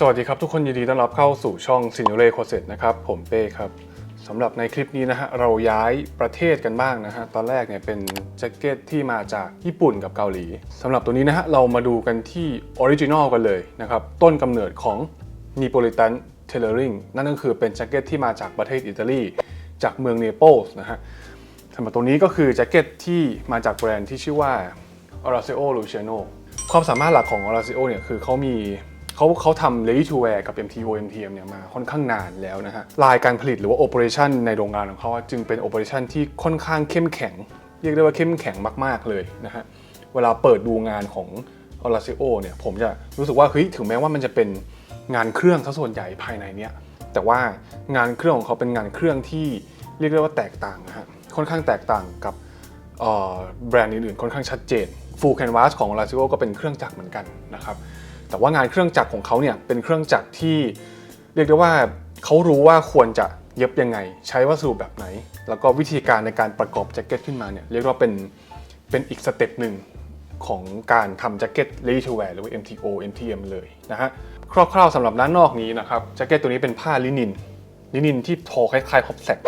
สวัสดีครับทุกคนยินดีต้อนรับเข้าสู่ช่อง s i n u l a c o s e t นะครับผมเป้ครับสำหรับในคลิปนี้นะฮะเราย้ายประเทศกันบ้างนะฮะตอนแรกเนี่ยเป็นแจ็คเก็ตที่มาจากญี่ปุ่นกับเกาหลีสำหรับตัวนี้นะฮะเรามาดูกันที่ออริจินอลกันเลยนะครับต้นกำเนิดของ n e p o l i t a n Tailoring นั่นก็คือเป็นแจ็คเก็ตที่มาจากประเทศอิตาลีจากเมืองเนเปิลส์นะฮะสำหรับตัวนี้ก็คือแจ็คเก็ตที่มาจากแบรนด์ที่ชื่อว่า Orazio Luciano ความสามารถหลักของ Orazio เนี่ยคือเขามี เขาเขาทำ ready to wear กับ MTO MTM เนี่ยมาค่อนข้างนานแล้วนะฮะลายการผลิตหรือว่า operation ในโรงงานของเขาจึงเป็น operation ที่ค่อนข้างเข้มแข็ง เรียกได้ว่าเข้มแข็งมาก ๆเลยนะฮะเวลาเปิดดูงานของ Orazio เนี่ยผมจะรู้สึกว่าเฮ้ยถึงแม้ว่ามันจะเป็นงานเครื่องซะส่วนใหญ่ภายในเนี่ยแต่ว่างานเครื่องของเขาเป็นงานเครื่องที่เรียกได้ว่าแตกต่างนะฮะค่อนข้างแตกต่างกับแบรนด์อื่นๆค่อนข้างชัดเจน Full Canvas ของ l a z i o ก็เป็นเครื่องจักรเหมือนกันนะครับ แต่ว่างานเครื่องจักรของเขาเนี่ยเป็นเครื่องจักรที่เรียกได้ว่าเขารู้ว่าควรจะเย็บยังไง ใช้วัสดุแบบไหน แล้วก็วิธีการในการประกอบแจ็คเก็ตขึ้นมาเนี่ยเรียกว่าเป็นเป็นอีกสเต็ปหนึ่งของการทำแจ็คเก็ต ready to wear หรือว่า MTO MTM เลยนะฮะคร่าวๆสำหรับด้านนอกนี้นะครับแจ็คเก็ตตัวนี้เป็นผ้าลินินลินินที่ทอคล้ายๆคอปแซก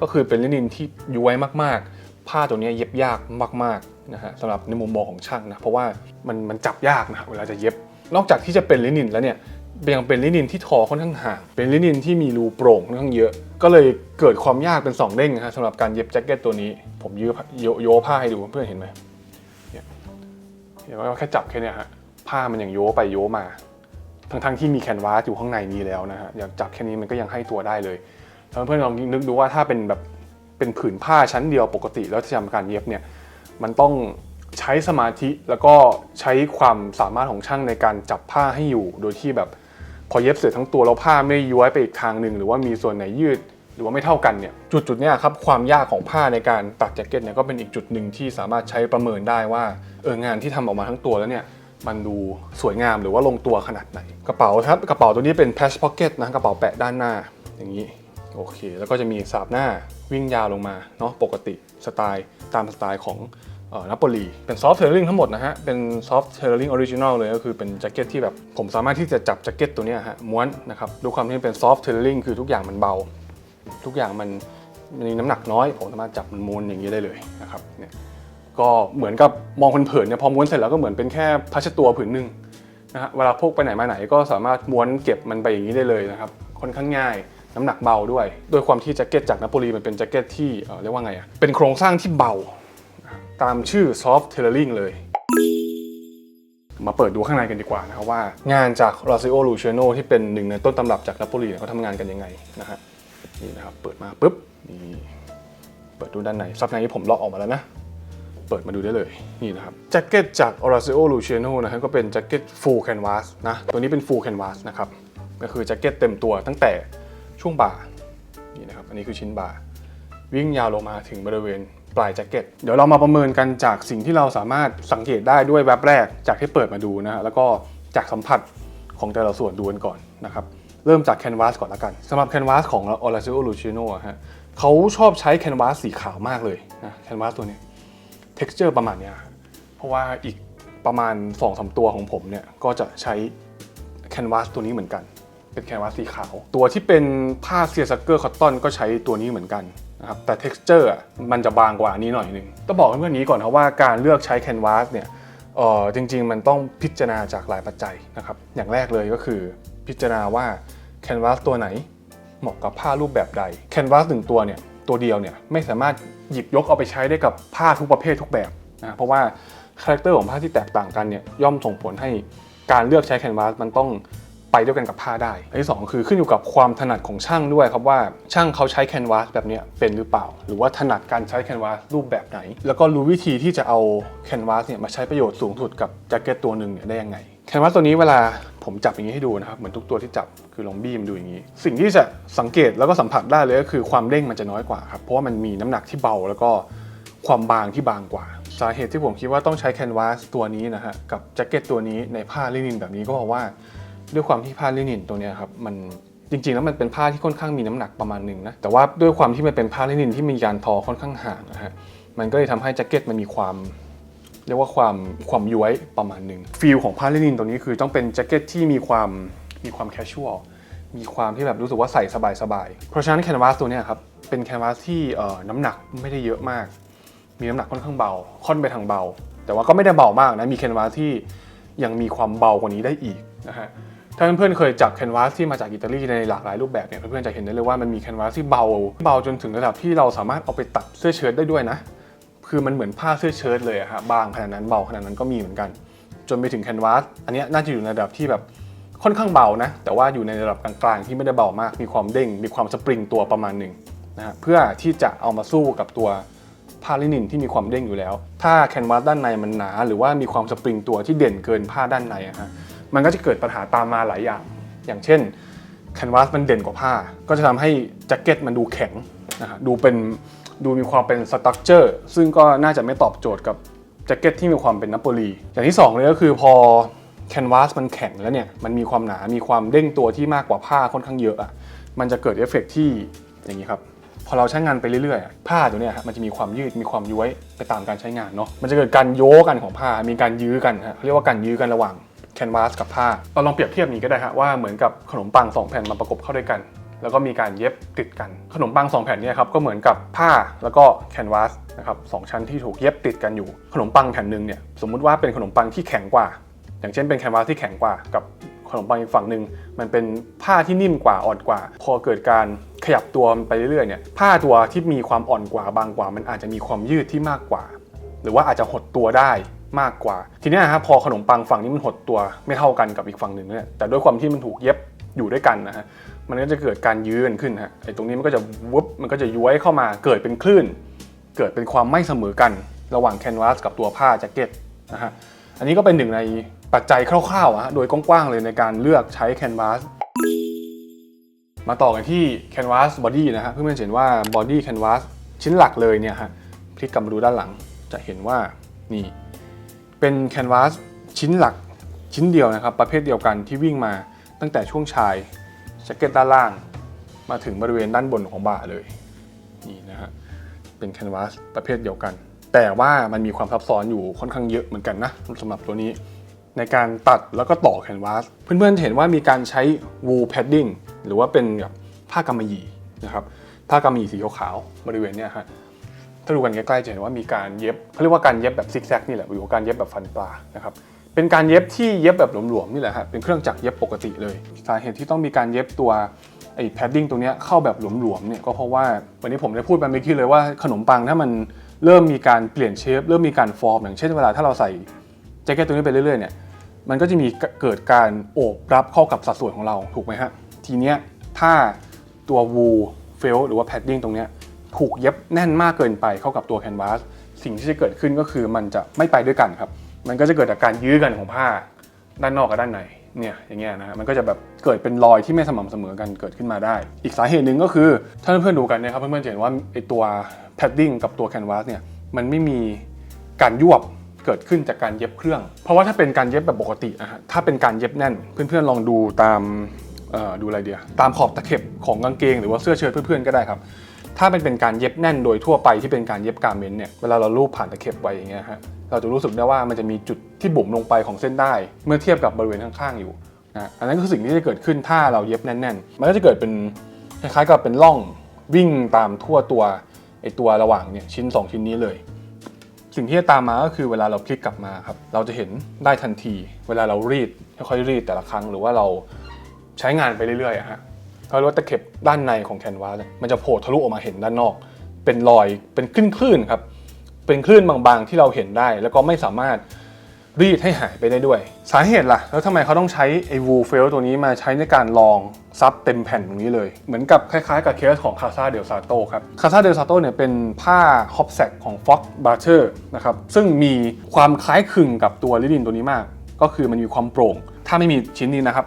ก็คือเป็นลินินที่ย้วยมากๆ ผ้าตัวนี้เย็บยากมากๆนะฮะสำหรับในมุมมองของช่างนะเพราะว่ามันมันจับยากนะเวลาจะเย็บ นอกจากที่จะเป็นลินินแล้วเนี่ยยังเป็นลินินที่ทอค่อนข้างห่าง เป็นลินินที่มีรูโปร่งค่อนข้างเยอะ ก็เลยเกิดความยากเป็นสองเด้งนะฮะสำหรับการเย็บแจ็คเก็ตตัวนี้ ผมยื้อโยโยผ้าให้ดูเพื่อนเห็นไหมเห็นว่าแค่จับแค่นี้ฮะผ้ามันยังโยไปโยมา ทั้งๆที่มีแคนวาสอยู่ข้างในนี้แล้วนะฮะอยากจับแค่นี้มันก็ยังให้ตัวได้เลยแล้วเพื่อนๆลองนึกดูว่าถ้าเป็นแบบเป็นผืนผ้าชั้นเดียวปกติแล้วจะทำการเย็บเนี่ยมันต้อง ใช้สมาธิแล้วก็ใช้ความสามารถของช่างในการจับผ้าให้อยู่ โดยที่แบบพอเย็บเสร็จทั้งตัวแล้วผ้าไม่ย้วยไปอีกทางหนึ่งหรือว่ามีส่วนไหนยืดหรือว่าไม่เท่ากันเนี่ยจุดจุดๆเนี้ยครับความยากของผ้าในการตัดแจ็คเก็ตเนี่ยก็เป็นอีกจุดหนึ่งที่สามารถใช้ประเมินได้ว่าเอองานที่ทำออกมาทั้งตัวแล้วเนี่ยมันดูสวยงามหรือว่าลงตัวขนาดไหน กระเป๋าครับกระเป๋าตัวนี้เป็น patch pocket นะกระเป๋าแปะด้านหน้าอย่างนี้โอเค แล้วก็จะมีสาบหน้าวิ่งยาวลงมาเนาะปกติสไตล์ตามสไตล์ของ นโปลีเป็นซอฟต์เทเลอริงทั้งหมดนะฮะ เป็นซอฟต์เทเลอริงออริจินอลเลยก็คือเป็นแจ็คเก็ตที่แบบผมสามารถที่จะจับแจ็คเก็ตตัวนี้ฮะม้วนนะครับด้วยความที่เป็นซอฟต์เทเลอริงคือทุกอย่างมันเบา ทุกอย่างมันมีน้ำหนักน้อย ผมสามารถจับมันม้วนอย่างนี้ได้เลยนะครับเนี่ยก็เหมือนกับมองเผินๆเนี่ยพอม้วนเสร็จแล้วก็เหมือนเป็นแค่ผ้าเช็ดตัวผืนหนึ่งนะฮะเวลาพกไปไหนมาไหนก็สามารถม้วนเก็บมันไปอย่างนี้ได้เลยนะครับค่อนข้างง่ายน้ำหนักเบาด้วยโดยความที่แจ็คเก็ตจากนโปลีมันเป็นแจ็คเก็ตที่เเรียกว่าไงอะเป็นโครงสร้างที่เบา ตามชื่อ soft tailoring เลย มาเปิดดูข้างในกันดีกว่านะครับว่า งานจาก r a z i o Luciano ที่เป็นหนึ่งในต้นตำรับจากนโปลีเนี่ยเขาทำงานกันยังไงนะฮะนี่นะครับเปิดมาปุ๊บนี่เปิดดูด้านในซับในที่ผมลอกออกมาแล้วนะเปิดมาดูได้เลยนี่นะครับแจ็คเก็ตจาก Orazio Luciano นะฮะก็เป็นแจ็คเก็ต full canvas นะตัวนี้เป็น full canvas นะครับก็คือแจ็คเก็ตเต็มตัวตั้งแต่ช่วงบ่านี่นะครับอันนี้คือชิ้นบ่าวิ่งยาวลงมาถึงบริเวณ ปลายแจ็คเก็ตเดี๋ยวเรามาประเมินกันจากสิ่งที่เราสามารถสังเกตได้ด้วยแวบแรกจากที่เปิดมาดูนะฮะแล้วก็จากสัมผัสของแต่ละส่วนดูกันก่อนนะครับเริ่มจากแคนวาสก่อนละกันสำหรับแคนวาสของ Orazio Luciano อะฮะเขาชอบใช้แคนวาสสีขาวมากเลยนะแคนวาสตัวนี้ texture ประมาณเนี้ยครับเพราะว่าอีกประมาณ2อสตัวของผมเนี่ยก็จะใช้แคนวาสตัวนี้เหมือนกัน เป็นแคนวาสสีขาว ตัวที่เป็นผ้าเซียซักเกอร์คอตตอนก็ใช้ตัวนี้เหมือนกัน นะครับแต่ texture อะมันจะบางกว่านี้หน่อยนึงต้องบอกเพื่อนๆนี้ก่อนครับว่าการเลือกใช้แคนวาสเนี่ยเออจริงๆ มันต้องพิจารณาจากหลายปัจจัยนะครับ อย่างแรกเลยก็คือพิจารณาว่าแคนวาสตัวไหนเหมาะกับผ้ารูปแบบใดแคนวาสหนึ่งตัวเนี่ยตัวเดียวเนี่ยไม่สามารถหยิบยกเอาไปใช้ได้กับผ้าทุกประเภททุกแบบนะเพราะว่าคาแรคเตอร์ของผ้าที่แตกต่างกันเนี่ยย่อมส่งผลให้การเลือกใช้แคนวาสมันต้อง ไปด้วยกันกับผ้าได้ อันที่สองคือขึ้นอยู่กับความถนัดของช่างด้วยครับว่าช่างเขาใช้แคนวาสแบบนี้เป็นหรือเปล่า หรือว่าถนัดการใช้แคนวาสรูปแบบไหน แล้วก็รู้วิธีที่จะเอาแคนวาสเนี่ยมาใช้ประโยชน์สูงสุดกับแจ็คเก็ตตัวหนึ่งเนี่ยได้ยังไงแคนวาสตัวนี้เวลาผมจับอย่างนี้ให้ดูนะครับเหมือนทุกตัวที่จับคือลองบีมดูอย่างนี้ สิ่งที่จะสังเกตแล้วก็สัมผัสได้เลยก็คือความเด้งมันจะน้อยกว่าครับเพราะว่ามันมีน้ำหนักที่เบาแล้วก็ความบางที่บางกว่า สาเหตุที่ผมคิดว่าต้องใช้แคนวาสตัวนี้นะฮะกับแจ็คเก็ตตัวนี้ในผ้าลินินแบบนี้ก็เพราะว่า ด้วยความที่ผ้าลินินตัวเนี้ยครับมันจริงๆ แล้วมันเป็นผ้าที่ค่อนข้างมีน้ำหนักประมาณหนึ่งนะแต่ว่าด้วยความที่มันเป็นผ้าลินินที่มีการทอค่อนข้างห่างนะฮะมันก็เลยทำให้แจ็คเก็ตมันมีความเรียกว่าความความย้วยประมาณหนึ่งฟีลของผ้าลินินตัวนี้คือต้องเป็นแจ็คเก็ตที่มีความมีความแคชชวลมีความที่แบบรู้สึกว่าใส่สบายๆเพราะฉะนั้นแคนวาสตัวนี้ครับเป็นแคนวาสที่เอ่อน้ำหนักไม่ได้เยอะมาก มีน้ำหนักค่อนข้างเบา ค่อนไปทางเบา แต่ว่าก็ไม่ได้เบามากนะมีแคนวาสที่ยังมีความเบากว่านี้ได้อีกนะฮะ ถ้าเพื่อนๆเคยจับแคนวาสที่มาจากอิตาลีในหลากหลายรูปแบบเนี่ยเพื่อนๆจะเห็นได้เลยว่ามันมีแคนวาสที่เบาเบาจนถึงระดับที่เราสามารถเอาไปตัดเสื้อเชิ้ตได้ด้วยนะ คือมันเหมือนผ้าเสื้อเชิ้ตเลยอะฮะบางขนาดนั้นเบาขนาดนั้นก็มีเหมือนกัน จนไปถึงแคนวาสอันนี้น่าจะอยู่ในระดับที่แบบค่อนข้างเบานะ แต่ว่าอยู่ในระดับกลางๆที่ไม่ได้เบามาก มีความเด้ง มีความสปริงตัวประมาณหนึ่งนะฮะเพื่อที่จะเอามาสู้กับตัวผ้าลินินที่มีความเด้งอยู่แล้ว ถ้าแคนวาสด้านในมันหนา หรือว่ามีความสปริงตัวที่เด่นเกินผ้าด้านในอะฮะ มันก็จะเกิดปัญหาตามมาหลายอย่าง อย่างเช่นแคนวาสมันเด่นกว่าผ้า ก็จะทำให้แจ็คเก็ตมันดูแข็งนะฮะดูเป็นดูมีความเป็นสตั๊กเจอร์ซึ่งก็น่าจะไม่ตอบโจทย์กับแจ็คเก็ตที่มีความเป็นนาโปลีอย่างที่สองเลยก็คือพอแคนวาสมันแข็งแล้วเนี่ยมันมีความหนามีความเด้งตัวที่มากกว่าผ้าค่อนข้างเยอะอะมันจะเกิดเอฟเฟกต์ที่อย่างนี้ครับพอเราใช้งานไปเรื่อยๆ ผ้าตัวเนี้ยมันจะมีความยืดมีความย้วยไปตามการใช้งานเนาะมันจะเกิดการโยกกันของผ้ามีการยื้อกันฮะเรียกว่าการยื้อกันระหว่าง แคนวาสกับผ้า เราลองเปรียบเทียบนี้ก็ได้ฮะว่าเหมือนกับขนมปังสองแผ่นมาประกบเข้าด้วยกัน แล้วก็มีการเย็บติดกัน ขนมปังสองแผ่นเนี่ยครับก็เหมือนกับผ้าแล้วก็แคนวาสนะครับสองชั้นที่ถูกเย็บติดกันอยู่ ขนมปังแผ่นหนึ่งเนี่ยสมมุติว่าเป็นขนมปังที่แข็งกว่า อย่างเช่นเป็นแคนวาสที่แข็งกว่ากับขนมปังอีกฝั่งหนึ่งมันเป็นผ้าที่นิ่มกว่าอ่อนกว่า พอเกิดการขยับตัวมันไปเรื่อยๆเนี่ยผ้าตัวที่มีความอ่อนกว่าบางกว่า มันอาจจะมีความยืดที่มากกว่า หรือว่าอาจจะหดตัวได้ มากกว่า ทีนี้ยฮะพอขนมปังฝั่งนี้มันหดตัวไม่เท่ากันกับอีกฝั่งหนึ่งเนี่ยแต่ด้วยความที่มันถูกเย็บอยู่ด้วยกันนะฮะมันก็จะเกิดการยื้อกันขึ้นฮะไอ้ตรงนี้มันก็จะวุบมันก็จะย้วยเข้ามาเกิดเป็นคลื่น เกิดเป็นความไม่เสมอกันระหว่างแคนวาสกับตัวผ้าแจ็คเก็ตนะฮะอันนี้ก็เป็นหนึ่งในปัจจัยคร่าวๆอะฮะโดยกว้างๆเลยในการเลือกใช้แคนวาสมาต่อกันที่แคนวาสบอดี้นะฮะเพื่อนๆเห็นว่าบอดี้แคนวาสชิ้นหลักเลยเนี่ยฮะพลิกกลับมาดูด้านหลังจะเห็นว่านี่ เป็นแคนวาสชิ้นหลักชิ้นเดียวนะครับ ประเภทเดียวกันที่วิ่งมาตั้งแต่ช่วงชายแจ็คเก็ตด้านล่าง มาถึงบริเวณด้านบนของบ่าเลยนี่นะฮะเป็นแคนวาสประเภทเดียวกัน แต่ว่ามันมีความซับซ้อนอยู่ค่อนข้างเยอะเหมือนกันนะสำหรับตัวนี้ ในการตัดแล้วก็ต่อแคนวาสเพื่อนๆเห็นว่ามีการใช้ wool padding หรือว่าเป็นแบบผ้ากำมะหยี่นะครับผ้ากำมะหยี่สีขาวๆบริเวณเนี้ยฮะ ถ้าดูกันใกล้ๆจะเห็นว่ามีการเย็บเขาเรียกว่าการเย็บแบบซิกแซกนี่แหละหรือว่าการเย็บแบบฟันปลานะครับเป็นการเย็บที่เย็บแบบหลวมๆนี่แหละฮะเป็นเครื่องจักรเย็บปกติเลยสาเหตุที่ต้องมีการเย็บตัวไอ้ padding ตรงนี้เข้าแบบหลวมๆเนี่ยก็เพราะว่าวันนี้ผมได้พูดไปเมื่อกี้เลยว่าขนมปังถ้ามันเริ่มมีการเปลี่ยนเชฟเริ่มมีการฟอร์มอย่างเช่นเวลาถ้าเราใส่แจ็คเก็ตตัวนี้ไปเรื่อยๆเนี่ยมันก็จะมีเกิดการโอบรับเข้ากับสัดส่วนของเราถูกไหมฮะทีเนี้ยถ้าตัววูเฟลหรือว่าแพดดิ้งตรงเนี้ย ถูกเย็บแน่นมากเกินไปเข้ากับตัวแคนวาสสิ่งที่จะเกิดขึ้นก็คือมันจะไม่ไปด้วยกันครับ มันก็จะเกิดจากการยื้อกันของผ้าด้านนอกกับด้านในเนี่ยอย่างเงี้ยนะฮะมันก็จะแบบเกิดเป็นรอยที่ไม่สม่ำเสมอกันเกิดขึ้นมาได้ อีกสาเหตุหนึ่งก็คือ ถ้าเพื่อนๆดูกันนะครับเพื่อนๆจะเห็นว่าไอตัวแพดดิ้งกับตัวแคนวาสเนี่ยมันไม่มีการยวบเกิดขึ้นจากการเย็บเครื่อง เพราะว่าถ้าเป็นการเย็บแบบปกติอะฮะถ้าเป็นการเย็บแน่น เพื่อนๆลองดูตามดูอะไรเดียตามขอบตะเข็บของกางเกงหรือว่าเสื้อเชิ้ตเพื่อนๆก็ได้ครับ ถ้าเป็นเป็นการเย็บแน่นโดยทั่วไปที่เป็นการเย็บการเมนเนี่ยเวลาเราลูบผ่านตะเข็บไวอย่างเงี้ยฮะเราจะรู้สึกได้ว่ามันจะมีจุดที่บุ๋มลงไปของเส้นได้ เมื่อเทียบกับบริเวณข้างๆอยู่นะอันนั้นคือสิ่งที่จะเกิดขึ้นถ้าเราเย็บแน่นๆ มันก็จะเกิดเป็นคล้ายๆกับเป็นร่องวิ่งตามทั่วตัวไอตัวระหว่างเนี่ยชิ้นสองชิ้นนี้เลย สิ่งที่จะตามมาก็คือเวลาเราพลิกกลับมาครับเราจะเห็นได้ทันที เวลาเรารีดค่อยๆรีดแต่ละครั้ง หรือว่าเราใช้งานไปเรื่อยๆฮะ เขาเรียกว่าตะเข็บด้านในของแคนวาสมันจะโผล่ทะลุออกมาเห็นด้านนอก เป็นรอยเป็นคลื่นๆครับ เป็นคลื่นบางๆที่เราเห็นได้ แล้วก็ไม่สามารถรีดให้หายไปได้ด้วย สาเหตุล่ะ แล้วทำไมเขาต้องใช้ไอ้วูเฟลตัวนี้มาใช้ในการลองซับเต็มแผ่นตรงนี้เลย เหมือนกับคล้ายๆกับเคสของคาซาเดลซาโตครับคาซาเดลซาโตเนี่ยเป็นผ้าฮอปแซกของ Fox b a r t e r นะครับซึ่งมีความคล้ายคลึงกับตัวลินินตัวนี้มาก ก็คือมันมีความโปร่ง ถ้าไม่มีชิ้นนี้นะครับ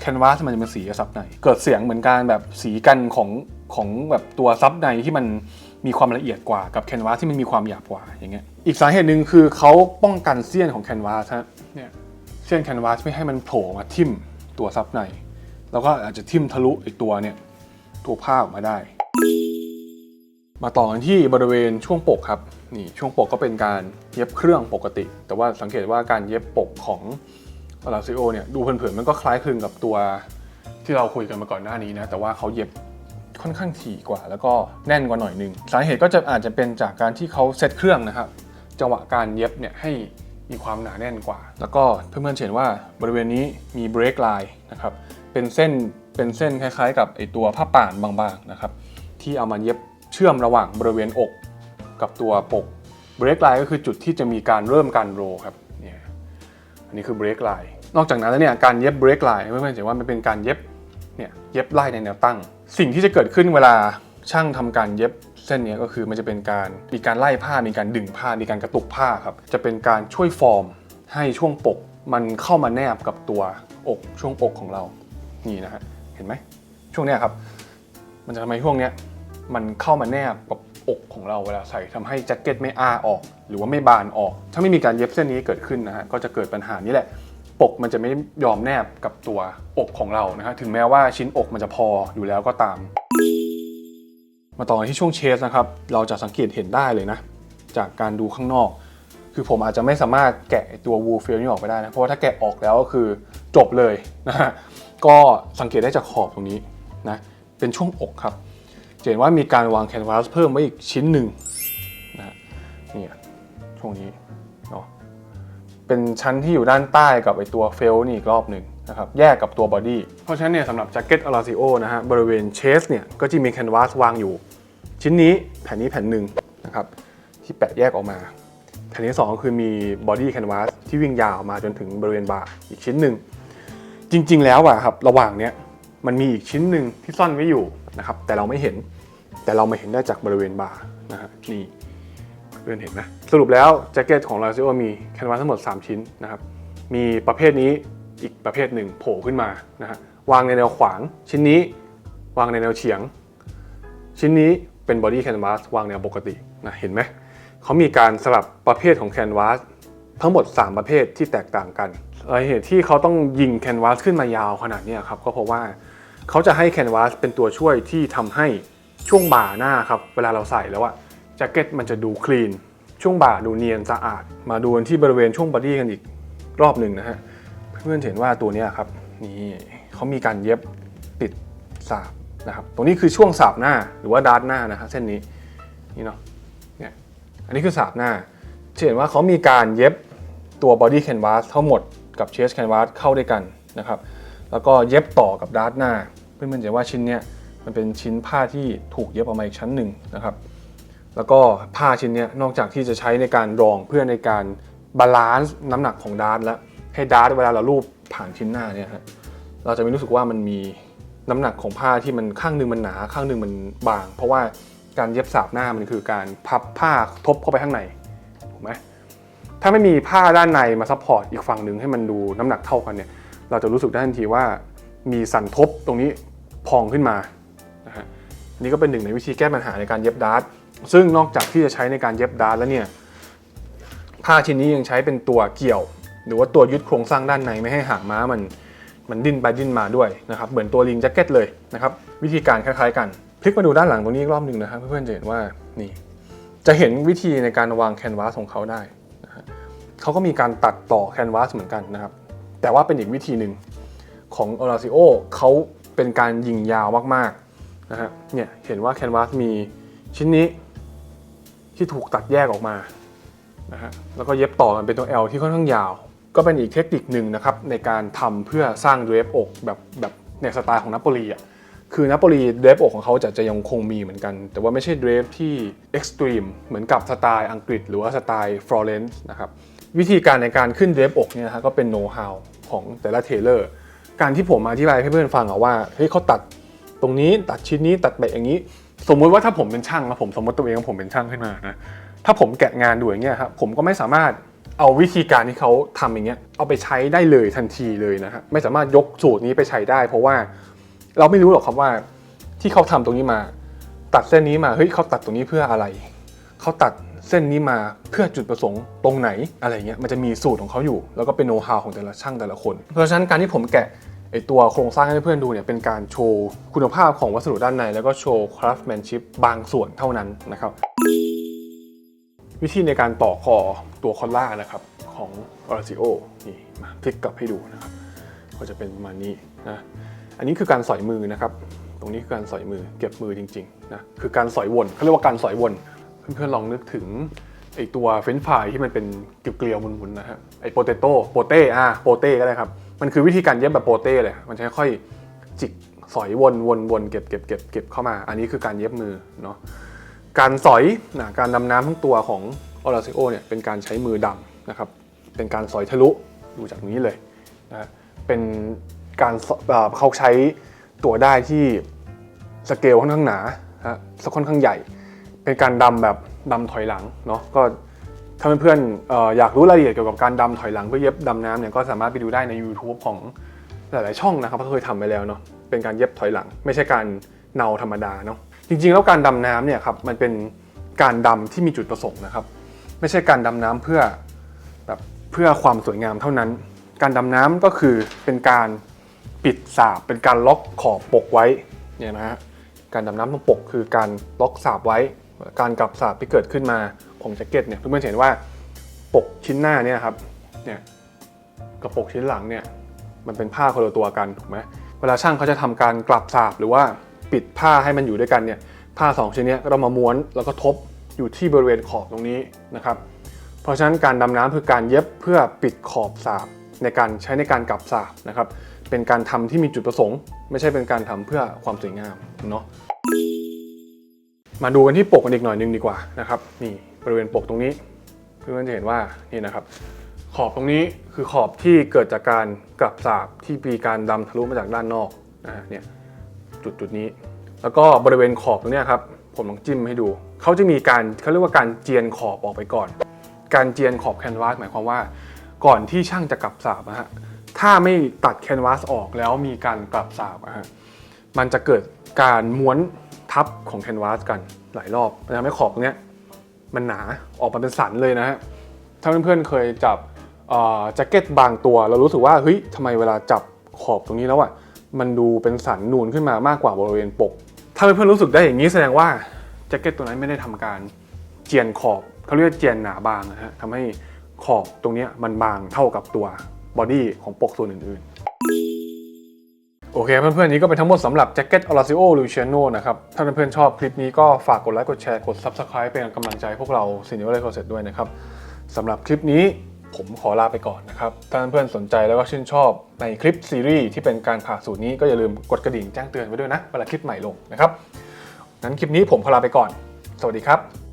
แคนวาสมันจะเป็นสีกับซับในเกิดเสียงเหมือนการแบบสีกันของของแบบตัวซับในที่มันมีความละเอียดกว่ากับแคนวาสที่มันมีความหยาบกว่าอย่างเงี้ยอีกสาเหตุหนึ่งคือเขาป้องกันเสี้ยนของแคนวาสฮะเนี่ยเสี้ยนแคนวาสไม่ให้มันโผล่มาทิ่มตัวซับใน แล้วก็อาจจะทิ่มทะลุไอตัวเนี่ยตัวผ้าออกมาได้ มาต่อกันที่บริเวณช่วงปกครับนี่ช่วงปกก็เป็นการเย็บเครื่องปกติ แต่ว่าสังเกตว่าการเย็บปกของ อลาซิโอเนี่ยดูเผินๆมันก็คล้ายคลึงกับตัวที่เราคุยกันมาก่อนหน้านี้นะแต่ว่าเขาเย็บค่อนข้างถี่กว่า แล้วก็แน่นกว่าหน่อยนึงสาเหตุก็จะอาจจะเป็นจากการที่เขาเซตเครื่องนะครับจังหวะการเย็บเนี่ยให้มีความหนาแน่นกว่า แล้วก็เพื่อนๆเห็นว่าบริเวณนี้มีเบรกไลน์นะครับเป็นเส้นเป็นเส้นคล้ายๆ กับไอตัวผ้าป่านบางๆนะครับที่เอามาเย็บเชื่อมระหว่างบริเวณอกกับตัวปกเบรกไลน์ก็คือจุดที่จะมีการเริ่มการโรครับ อันนี้คือเบรกไลน์นอกจากนั้นแล้วเนี่ยการเย็บเบรกไลน์เพื่อนๆจะว่ามันเป็นการเย็บเนี่ยเย็บไล่ในแนวตั้ง สิ่งที่จะเกิดขึ้นเวลาช่างทำการเย็บเส้นนี้ก็คือมันจะเป็นการมีการไล่ผ้ามีการดึงผ้ามีการกระตุกผ้าครับจะเป็นการช่วยฟอร์มให้ช่วงปกมันเข้ามาแนบกับตัวอกช่วงอกของเรานี่นะฮะเห็นไหมช่วงเนี้ยครับ มันจะทำให้ช่วงเนี้ยมันเข้ามาแนบกับ อกของเราเวลาใส่ทำให้แจ็คเก็ตไม่อ้าออก หรือว่าไม่บานออก ถ้าไม่มีการเย็บเส้นนี้เกิดขึ้นนะฮะก็จะเกิดปัญหานี้แหละ ปกมันจะไม่ยอมแนบกับตัวอกของเรานะฮะถึงแม้ว่าชิ้นอกมันจะพออยู่แล้วก็ตาม มาต่อที่ช่วงเชสนะครับ เราจะสังเกตเห็นได้เลยนะ จากการดูข้างนอก คือผมอาจจะไม่สามารถแกะตัววูลเฟลนี่ออกไปได้นะเพราะว่าถ้าแกะออกแล้วก็คือจบเลยนะฮะก็สังเกตได้จากขอบตรงนี้นะเป็นช่วงอกครับ เห็นว่ามีการวางแคนวาสเพิ่มไว้อีกชิ้นหนึ่งนะฮะนี่ช่วงนี้เนาะเป็นชั้นที่อยู่ด้านใต้กับไอตัวเฟลนี่อีกรอบหนึ่งนะครับแยกกับตัวบอดี้เพราะฉะนั้นเนี่ยสำหรับแจ็คเก็ตอลาซิโอนะฮะบริเวณเชสเนี่ยก็จะมีแคนวาสวางอยู่ ชิ้นนี้แผ่นนี้แผ่นหนึ่งนะครับที่แปะแยกออกมา แผ่นที่สองคือมีบอดี้แคนวาสที่วิ่งยาวมาจนถึงบริเวณบ่าอีกชิ้นหนึ่งจริง ๆ แล้วอะครับระหว่างเนี้ยมันมีอีกชิ้นหนึ่งที่ซ่อนไว้อยู่ นะครับแต่เราไม่เห็นแต่เรามาเห็นได้จากบริเวณบ่านะฮะนี่เพื่อนเห็นไหมสรุปแล้วแจ็คเก็ตของลาซิโอมีแคนวาสทั้งหมด 3 ชิ้นนะครับมีประเภทนี้อีกประเภทหนึ่งโผล่ขึ้นมานะฮะวางในแนวขวางชิ้นนี้วางในแนวเฉียง ชิ้นนี้เป็นบอดี้แคนวาสวางแนวปกตินะเห็นไหมเขามีการสลับประเภทของแคนวาสทั้งหมด 3 ประเภทที่แตกต่างกันสาเหตุที่เขาต้องยิงแคนวาสขึ้นมายาวขนาดนี้ครับก็เพราะว่า เขาจะให้แคนวาสเป็นตัวช่วยที่ทำให้ช่วงบ่าหน้าครับเวลาเราใส่แล้วอะแจ็คเก็ตมันจะดูคลีนช่วงบ่าดูเนียนสะอาด มาดูที่บริเวณช่วงบอดี้กันอีกรอบหนึ่งนะฮะเพื่อนเห็นว่าตัวนี้ครับนี่เขามีการเย็บติดสาบนะครับตรงนี้คือช่วงสาบหน้าหรือว่าดาร์ทหน้านะฮะเส้นนี้นี่เนาะเนี่ยอันนี้คือสาบหน้าเห็นว่าเขามีการเย็บตัวบอดี้แคนวาสทั้งหมดกับเชสแคนวาสเข้าด้วยกันนะครับแล้วก็เย็บต่อกับดาร์ทหน้า พื่อนๆจะเห็นว่าชิ้นเนี้ยมันเป็นชิ้นผ้าที่ถูกเย็บออกมาอีกชั้นหนึ่งนะครับ แล้วก็ผ้าชิ้นเนี้ยนอกจากที่จะใช้ในการรองเพื่อในการบาลานซ์น้ำหนักของดาร์ตแล้วให้ดาร์ตเวลาเราลูบผ่านชิ้นหน้าเนี่ยฮะเราจะไม่รู้สึกว่ามันมีน้ำหนักของผ้าที่มันข้างหนึงมันหนา ข้างหนึงมันบาง เพราะว่าการเย็บสาบหน้ามันคือการพับผ้าทบเข้าไปข้างในถูกไหมถ้าไม่มีผ้าด้านในมาซัพพอร์ตอีกฝั่งหนึ่งให้มันดูน้ำหนักเท่ากันเนี่ยเราจะรู้สึกได้ทันทีว่ามีสันทบตรงนี้ พองขึ้นมานะฮะนี่ก็เป็นหนึ่งในวิธีแก้ปัญหาในการเย็บดาร์ตซึ่งนอกจากที่จะใช้ในการเย็บดาร์ตแล้วเนี่ยผ้าชิ้นนี้ยังใช้เป็นตัวเกี่ยว หรือว่าตัวยึดโครงสร้างด้านในไม่ให้หางม้ามันมันดิ้นไปดิ้นมาด้วยนะครับเหมือนตัวลิงแจ็คเก็ตเลยนะครับวิธีการคล้ายๆกัน พลิกมาดูด้านหลังตรงนี้อีกรอบหนึ่งนะครับเพื่อนๆจะเห็นว่านี่จะเห็นวิธีในการวางแคนวาสของเขาได้นะฮะเขาก็มีการตัดต่อแคนวาสเหมือนกันนะครับแต่ว่าเป็นอีกวิธีหนึ่งของอ r ราซิโอเขา เป็นการยิงยาวมากๆนะฮะเนี่ยเห็นว่าแคนวาสมีชิ้นนี้ที่ถูกตัดแยกออกมานะฮะแล้วก็เย็บต่อกันเป็นตัว L ที่ค่อนข้างยาว ก็เป็นอีกเทคนิคหนึ่งนะครับในการทำเพื่อสร้างเดรฟอกแบบแบบในสไตล์ของนโปลีอะคือนาโปลีเดรฟอกของเขาจะจะยังคงมีเหมือนกัน แต่ว่าไม่ใช่เดรฟที่เอ็กซ์ตรีมเหมือนกับสไตล์อังกฤษ หรือว่าสไตล์ฟลอเรนซ์นะครับวิธีการในการขึ้นเดรฟอกเนี่ยนะฮะก็เป็นโน้ตฮาวของแต่ละเทเลอร์ การที่ผมอธิบายให้เพื่อนฟังอะว่าเฮ้ยเขาตัดตรงนี้ตัดชิ้นนี้ตัดแบบอย่างนี้ สมมุติว่าถ้าผมเป็นช่างนะผมสมมติตัวเองว่าผมเป็นช่างขึ้นมานะถ้าผมแกะงานดูอย่างเงี้ยครับผมก็ไม่สามารถเอาวิธีการที่เขาทำอย่างเงี้ยเอาไปใช้ได้เลยทันทีเลยนะฮะไม่สามารถยกสูตรนี้ไปใช้ได้ เพราะว่าเราไม่รู้หรอกครับว่าที่เขาทำตรงนี้มา ตัดเส้นนี้มาเฮ้ยเขาตัดตรงนี้เพื่ออะไรเขาตัดเส้นนี้มาเพื่อจุดประสงค์ตรงไหนอะไรเงี้ยมันจะมีสูตรของเขาอยู่ แล้วก็เป็นโน้ตฮาวของแต่ละช่างแต่ละคน เพราะฉะนั้นการที่ผมแกะ ไอตัวโครงสร้างให้เพื่อนดูเนี่ยเป็นการโชว์คุณภาพของวัสดุด้านใน แล้วก็โชว์ craftsmanship บางส่วนเท่านั้นนะครับวิธีในการต่อคอตัวคอลล่านะครับคอของ o r a c i o นี่มาพลิกกลับให้ดูนะครับก็จะเป็นประมาณนี้นะอันนี้คือการสอยมือนะครับตรงนี้คือการสอยมือเก็บมือจริงๆนะคือการสอยวนเขาเรียกว่าการสอยวนเพื่อนๆลองนึกถึงไอตัวเฟรนช์ฟรายที่มันเป็นเกลียวๆมุนๆนะฮะไอโปเตโต้โปเต้อะโปเต้ก็ได้ครับ มันคือวิธีการเย็บแบบโปเต้เลย มันจะค่อยจิกสอยวนวนวนเก็บเก็บเก็บเก็บเข้ามา อันนี้คือการเย็บมือเนาะ การสอยนะการดำน้ำทั้งตัวของออราซิโอเนี่ยเป็นการใช้มือดำนะครับ เป็นการสอยทะลุดูจากนี้เลยนะเป็นการเขาใช้ตัวได้ที่สเกลค่อนข้างหนาฮะสักค่อนข้างใหญ่ เป็นการดำแบบดำถอยหลังเนาะก็ ถ้าเพื่อนๆออยากรู้รายละเอียดเกี่ยวกับการดำถอยหลังเพื่อเย็บดำน้ำเนี่ยก็สามารถไปดูได้ใน YouTube ของหลายๆช่องนะครับเขาเคยทำไปแล้วเนาะเป็นการเย็บถอยหลัง ไม่ใช่การเนาธรรมดาเนาะจริงๆ แล้วการดำน้ำเนี่ยครับมันเป็นการดำที่มีจุดประสงค์นะครับ ไม่ใช่การดำน้ำเพื่อแบบเพื่อความสวยงามเท่านั้น การดำน้ำก็คือเป็นการปิดสาบเป็นการล็อกขอบปกไว้เนี่ยนะฮะการดำน้ำตรงปกคือการล็อกสาบไว้ การกลับสาบที่เกิดขึ้นมา ของแจ็คเก็ตเนี่ยเพื่อนๆเห็นว่าปกชิ้นหน้าเนี่ยครับเนี่ยกับปกชิ้นหลังเนี่ยมันเป็นผ้าคนละตัวกันถูกไหมเวลาช่างเขาจะทำการกลับสาบหรือว่าปิดผ้าให้มันอยู่ด้วยกันเนี่ยผ้าสองชิ้นเนี้ก็ต้องมาม้วนแล้วก็ทบอยู่ที่บริเวณขอบตรงนี้นะครับ เพราะฉะนั้นการดำน้ำคือการเย็บเพื่อปิดขอบสาบในการใช้ในการกลับสาบนะครับ เป็นการทำที่มีจุดประสงค์ ไม่ใช่เป็นการทำเพื่อความสวยงามเนาะมาดูกันที่ปกกันอีกหน่อยนึงดีกว่านะครับนี่ บริเวณปกตรงนี้เพื่อนๆจะเห็นว่านี่นะครับ ขอบตรงนี้คือขอบที่เกิดจากการกลับสาบที่มีการดำทะลุมาจากด้านนอกนะเนี่ยจุดจุดนี้ แล้วก็บริเวณขอบตรงเนี้ยครับผมลองจิ้มให้ดูเขาจะมีการเขาเรียกว่าการเจียนขอบออกไปก่อน การเจียนขอบแคนวาสหมายความว่า ก่อนที่ช่างจะกลับสาบนะฮะถ้าไม่ตัดแคนวาสออกแล้วมีการกลับสาบนะฮะมันจะเกิดการม้วนทับของแคนวาสกันหลายรอบมันทำให้ขอบตรงเนี้ย มันหนาออกมาเป็นสันเลยนะฮะถ้าเพื่อนๆเคยจับเอ่อแจ็คเก็ตบางตัว เรารู้สึกว่าเฮ้ยทำไมเวลาจับขอบตรงนี้แล้วอะมันดูเป็นสันนูนขึ้นมามากกว่าบริเวณปก ถ้าเพื่อนๆรู้สึกได้อย่างนี้แสดงว่าแจ็คเก็ตตัวนั้นไม่ได้ทำการเจียนขอบเขาเรียกเจียนหนาบางนะฮะทำให้ขอบตรงนี้มันบางเท่ากับตัวบอดี้ของปกส่วนอื่นๆ อเคเพื่อนๆนี้ก็เป็นทั้งหมดสำหรับแจ็คเก็ต Orazio Luciano นะครับ ถ้าเพื่อนๆชอบคลิปนี้ก็ฝากกดไลค์กดแชร์กด Subscribe เป็นกำลังใจพวกเรา s e n i o r e c o r s e t ด้วยนะครับสำหรับคลิปนี้ผมขอลาไปก่อนนะครับ ถ้าเพื่อนๆสนใจแล้วก็ชื่นชอบในคลิปซีรีส์ที่เป็นการผ่าสูตรนี้ก็อย่าลืมกดกระดิ่งแจ้งเตือนไว้ด้วยนะเวลาคลิปใหม่ลงนะครับงั้นคลิปนี้ผมขอลาไปก่อน สวัสดีครับ